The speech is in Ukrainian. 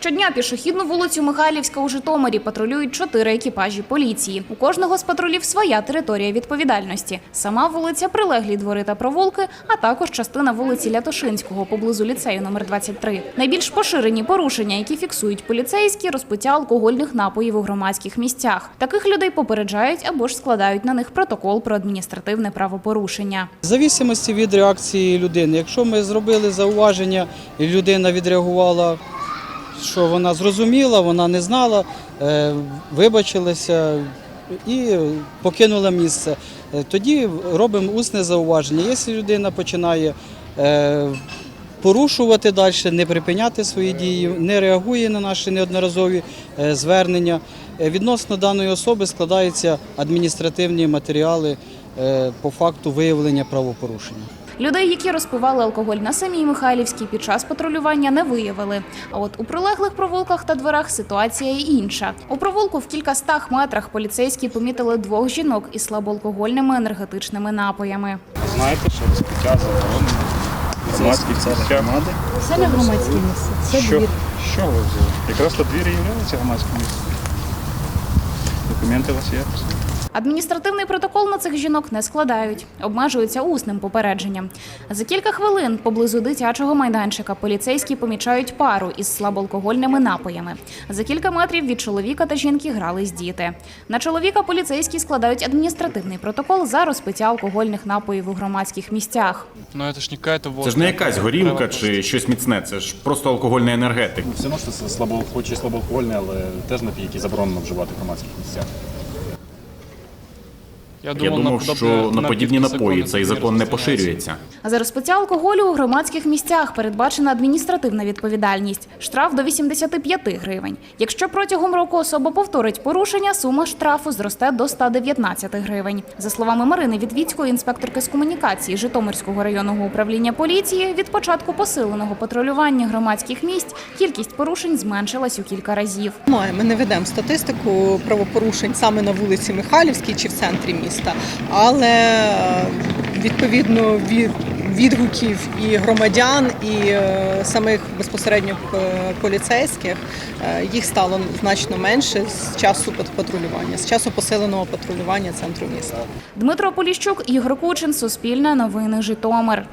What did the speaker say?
Щодня пішохідну вулицю Михайлівська у Житомирі патрулюють чотири екіпажі поліції. У кожного з патрулів своя територія відповідальності. Сама вулиця, прилеглі двори та провулки, а також частина вулиці Лятошинського поблизу ліцею номер 23. Найбільш поширені порушення, які фіксують поліцейські, розпиття алкогольних напоїв у громадських місцях. Таких людей попереджають або ж складають на них протокол про адміністративне правопорушення. В зависимості від реакції людини. Якщо ми зробили зауваження, людина відреагувала, що вона зрозуміла, вона не знала, е, вибачилася і покинула місце, е, тоді робимо усне зауваження. Якщо людина починає е, порушувати далі, не припиняти свої дії, не реагує на наші неодноразові звернення, відносно даної особи складаються адміністративні матеріали по факту виявлення правопорушення. Людей, які розпивали алкоголь на самій Михайлівській під час патрулювання, не виявили. А от у прилеглих провулках та дворах ситуація інша. У провулку в кількастах метрах поліцейські помітили двох жінок із слабоалкогольними енергетичними напоями. Знаєте, що розпиття заборонено. Громадських місцях. Це не громадське місце, це Що, двір. що ви взяли? Якраз то двір і є громадським місцем. Документи у вас є? Адміністративний протокол на цих жінок не складають, обмежуються усним попередженням. За кілька хвилин поблизу дитячого майданчика поліцейські помічають пару із слабоалкогольними напоями. За кілька метрів від чоловіка та жінки грались діти. На чоловіка поліцейські складають адміністративний протокол за розпиття алкогольних напоїв у громадських місцях. Ну это ж не. Це ж не якась горілка чи щось міцне, це ж просто алкогольний енергетик. Все одно що це слабо, хоч і слабоалкогольне, але теж напій, які заборонено вживати в громадських місцях. Я Я думав, що на подібні напої цей закон не поширюється. За розпиття алкоголю у громадських місцях передбачена адміністративна відповідальність – штраф до 85 гривень. Якщо протягом року особа повторить порушення, сума штрафу зросте до 119 гривень. За словами Марини Вітвіцької, інспекторки з комунікації Житомирського районного управління поліції, від початку посиленого патрулювання громадських місць кількість порушень зменшилась у кілька разів. Ми не ведемо статистику правопорушень саме на вулиці Михайлівській чи в центрі міста, але е, відповідно від відгуків і громадян, і е, самих безпосередньо е, поліцейських їх стало значно менше з часу пат- патрулювання, з часу посиленого патрулювання центру міста. Дмитро Поліщук, Ігор Кучин, Суспільне новини Житомир.